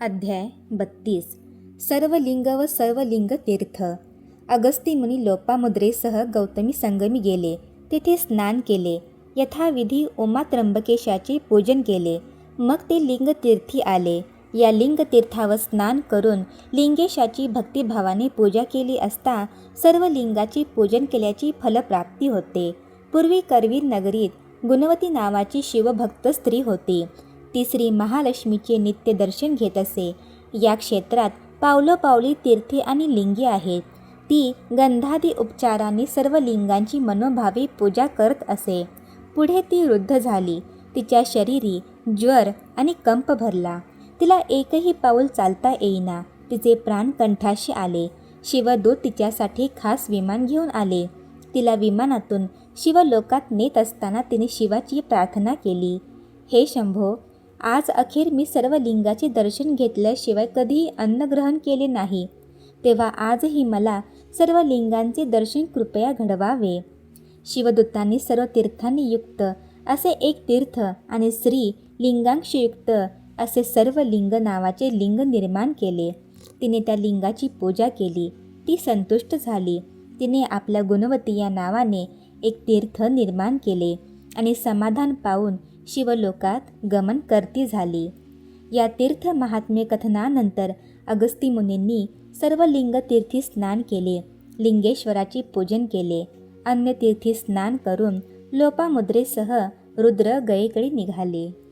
अध्याय बत्तीस. सर्व लिंग व सर्व लिंग तीर्थ. अगस्ती मुनी लोपामुद्रेसह गौतमी संगमी गेले. तेथे स्नान केले. यथाविधी उमा त्र्यंबकेशाचे पूजन केले. मग ते लिंगतीर्थी आले. या लिंगतीर्थावर स्नान करून लिंगेशाची भक्तिभावाने पूजा केली असता सर्व लिंगाची पूजन केल्याची फलप्राप्ती होते. पूर्वी करवीर नगरीत गुणवती नावाची शिवभक्त स्त्री होती. ती श्री महालक्ष्मीचे नित्य दर्शन घेत असे. या क्षेत्रात पावलोपावली तीर्थे आणि लिंगे आहेत. ती गंधादी उपचाराने सर्व लिंगांची मनोभावे पूजा करत असे. पुढे ती वृद्ध झाली. तिच्या शरीरी ज्वर आणि कंप भरला. तिला एकही पाऊल चालता येईना. तिचे प्राण कंठाशी आले. शिवदूत तिच्यासाठी खास विमान घेऊन आले. तिला विमानातून शिवलोकात नेत असताना तिने शिवाची प्रार्थना केली. हे शंभो आज अखेर मी सर्व लिंगाचे दर्शन घेतल्याशिवाय कधीही अन्नग्रहण केले नाही. तेव्हा आजही मला सर्व लिंगांचे दर्शन कृपया घडवावे. शिवदूतांनी सर्व तीर्थांनी युक्त असे एक तीर्थ आणि श्री लिंगांशयुक्त असे सर्व लिंग नावाचे लिंग निर्माण केले. तिने त्या लिंगाची पूजा केली. ती संतुष्ट झाली. तिने आपल्या गुणवती या नावाने एक तीर्थ निर्माण केले आणि समाधान पाहून शिवलोकात गमन करती झाली. या तीर्थ महात्म्य कथनानंतर अगस्ती मुनींनी सर्व लिंगतीर्थी स्नान केले. लिंगेश्वराचे पूजन केले. अन्य तीर्थी स्नान करून लोपामुद्रेसह रुद्र गयेकडे निघाले.